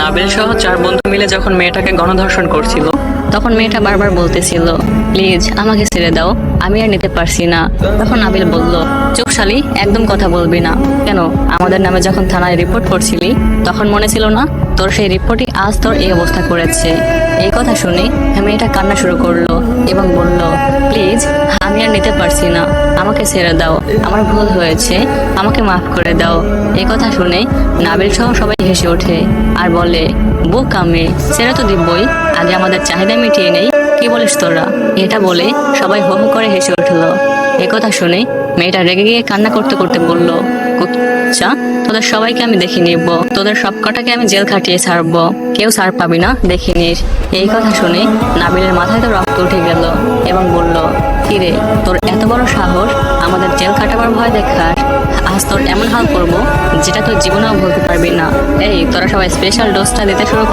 নাবিল সহ চার বন্ধু মিলে যখন মেয়েটাকে গণধর্ষণ করছিল, তখন মেয়েটা বারবার বলতেছিল, প্লিজ, আমাকে ছেড়ে দাও, আমি আর নিতে পারছি না। তখন নাবিল বলল, চুপ শালি, একদম কথা বলবি না। কেন? আমাদের নামে যখন থানায় রিপোর্ট করছিলি, তখন মনে ছিল না তোর সেই রিপোর্টই আজ তোর এই অবস্থা করেছে। এই কথা শুনে মেয়েটা কান্না শুরু করল এবং বলল, প্লিজ, আমি আর নিতে পারছি না। আমাকে ছেড়ে দাও। আমার ভুল হয়েছে। আমাকে মাফ করে দাও। এই কথা শুনে নাবিল সহ সবাই হেসে ওঠে আর বলে, বুক আমি ছেড়ে তো দিব্যই। আগে আমাদের চাহিদা মিটিয়ে নেই। কি বলিস তোরা? এটা বলে সবাই হো হো করে হেসে উঠল। একথা শুনে মেয়েটা রেগে গিয়ে কান্না করতে করতে বলল কুচ্ছা তোদের সবাইকে আমি দেখে নিব। তোদের সব কটাকে আমি জেল খাটিয়ে ছাড়বো। কেউ ছাড় পাবি না, দেখে নিস। এই কথা শুনে নাবিলের মাথায় তো রক্ত উঠে গেল এবং বলল, কিরে, তোর এত বড় সাহস? আমাদের জেল খাটাবার ভয় দেখার। আজ তোর এমন হাল করব যেটা তোর জীবনেও ভুলতে পারবি না। এই, তোরা সবাই স্পেশাল ডোজটা দিতে শুরু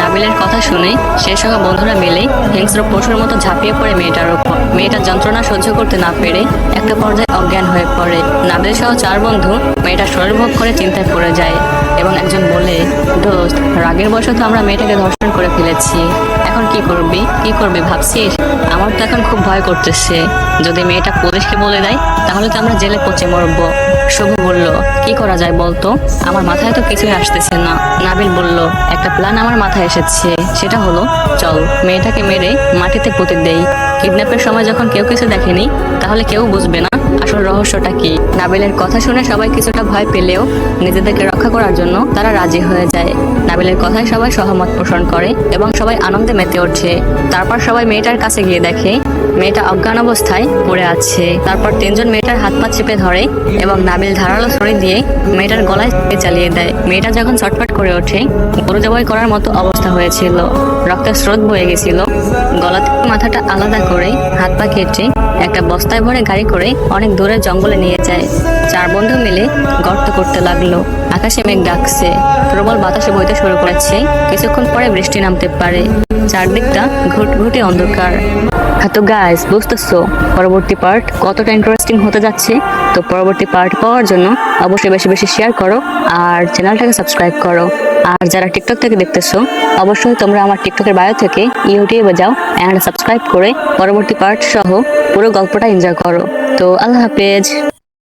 নাবিলের কথা শুনে সে সহ বন্ধুরা মিলে হিংস্র পশুর মতো ঝাঁপিয়ে পড়ে মেয়েটার উপর মেয়েটার যন্ত্রণা সহ্য করতে না পেরে একটা পর্যায়ে অজ্ঞান হয়ে পড়ে। নাবিল সহ চার বন্ধু মেয়েটার শরীর ভোগ করে চিন্তায় পড়ে যায় এবং একজন বলে, দোস্ত, রাগের বশত আমরা মেয়েটাকে ধর্ষণ করে ফেলেছি। এখন কি করবি? কি করবি ভাবছিস? আমার তো এখন খুব ভয় করতেছে। যদি মেয়েটা পুলিশকে বলে দেয়, তাহলে তো আমরা জেলে পচে মরবো। শুভ বলল, কি করা যায় বলতো? আমার মাথায় তো কিছুই আসতেছে না। নাবিল বলল একটা প্ল্যান আমার মাথায় এসেছে। সেটা হলো, চল, মেয়েটাকে মেরে মাটিতে পুঁতে দেই। কিডন্যাপের সময় যখন কেউ কিছু দেখেনি, তাহলে কেউ বুঝবে না আসল রহস্যটা কি। নাবিলের কথা শুনে সবাই কিছুটা ভয় পেলেও নিজেদেরকে রক্ষা করার জন্য তারা রাজি হয়ে যায়। নাবিলের কথায় সবাই সহমত পোষণ করে এবং সবাই আনন্দে মেতে ওঠে। তারপর সবাই মেয়েটার কাছে গিয়ে দেখে, মেয়েটা অজ্ঞান অবস্থায় পড়ে আছে। তারপর তিনজন মেয়েটার হাত পা চেপে ধরে এবং নাবিল ধারালো ছড়ি দিয়ে মেয়েটার গলায় চালিয়ে দেয়। মেয়েটা যখন ছটফট করে ওঠে গরু জবাই করার মতো অবস্থা হয়েছিল। রক্তের স্রোত বয়ে গেছিল। গলা থেকে মাথাটা আলাদা করে হাত পা কেটে একটা বস্তায় ভরে গাড়ি করে অনেক দূরে জঙ্গলে নিয়ে যায়। চার বন্ধু মিলে গর্ত করতে লাগল। আকাশে মেঘ ডাকছে। প্রবল বাতাসে বইতে শুরু করেছে। কিছুক্ষণ পরে বৃষ্টি নামতে পারে। চারদিকটা ঘুটঘুটে অন্ধকার। হ্যাঁ তো গাইস বুঝতেছো? পরবর্তী পার্ট কতটা ইন্টারেস্টিং হতে যাচ্ছে? তো পরবর্তী পার্ট পাওয়ার জন্য অবশ্যই বেশি বেশি শেয়ার করো আর চ্যানেলটাকে সাবস্ক্রাইব করো। আর যারা টিকটক থেকে দেখতেছো, অবশ্যই তোমরা আমার টিকটকের বায়ো থেকে ইউটিউবে যাও অ্যান্ড সাবস্ক্রাইব করে পরবর্তী পার্ট সহ পুরো গল্পটা এনজয় করো। তো আল্লাহ হাফেজ।